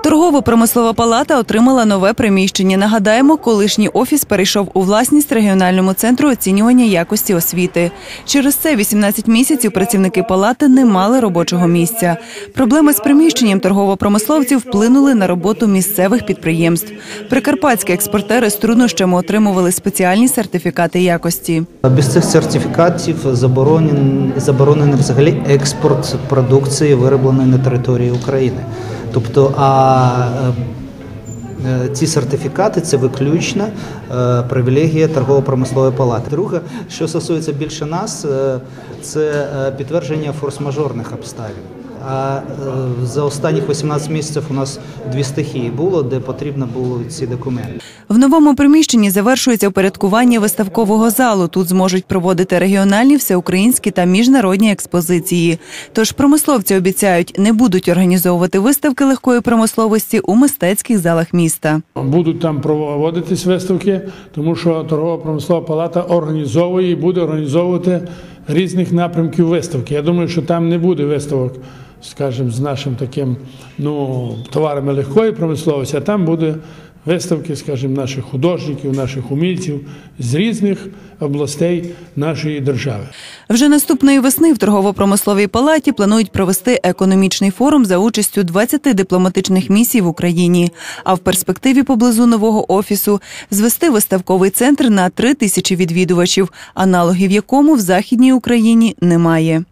Торгово-промислова палата отримала нове приміщення. Нагадаємо, колишній офіс перейшов у власність регіональному центру оцінювання якості освіти. Через це 18 місяців працівники палати не мали робочого місця. Проблеми з приміщенням торгово-промисловців вплинули на роботу місцевих підприємств. Прикарпатські експортери з труднощами отримували спеціальні сертифікати якості. Без цих сертифікатів заборонен, заборонений взагалі експорт продукції, виробленої на території України. Тобто, а е, ці сертифікати це виключна е, привілегія торгово-промислової палати. Друге, що стосується більше нас, е, це підтвердження форс-мажорних обставин. А е, за останніх 18 місяців у нас дві стихії було, де потрібно було ці документи. В новому приміщенні завершується упорядкування виставкового залу. Тут зможуть проводити регіональні, всеукраїнські та міжнародні експозиції. Тож промисловці обіцяють, не будуть організовувати виставки легкої промисловості у мистецьких залах міста. Будуть там проводитись виставки, тому що торгова промислова палата організовує і буде організовувати різних напрямків виставки. Я думаю, що там не буде виставок, скажімо, з нашим таким ну, товарами легкої промисловості, а там буде виставки, скажімо, наших художників, наших умільців з різних областей нашої держави. Вже наступної весни в торгово-промисловій палаті планують провести економічний форум за участю 20 дипломатичних місій в Україні. А в перспективі поблизу нового офісу звести виставковий центр на 3 тисячі відвідувачів, аналогів якому в західній Україні немає.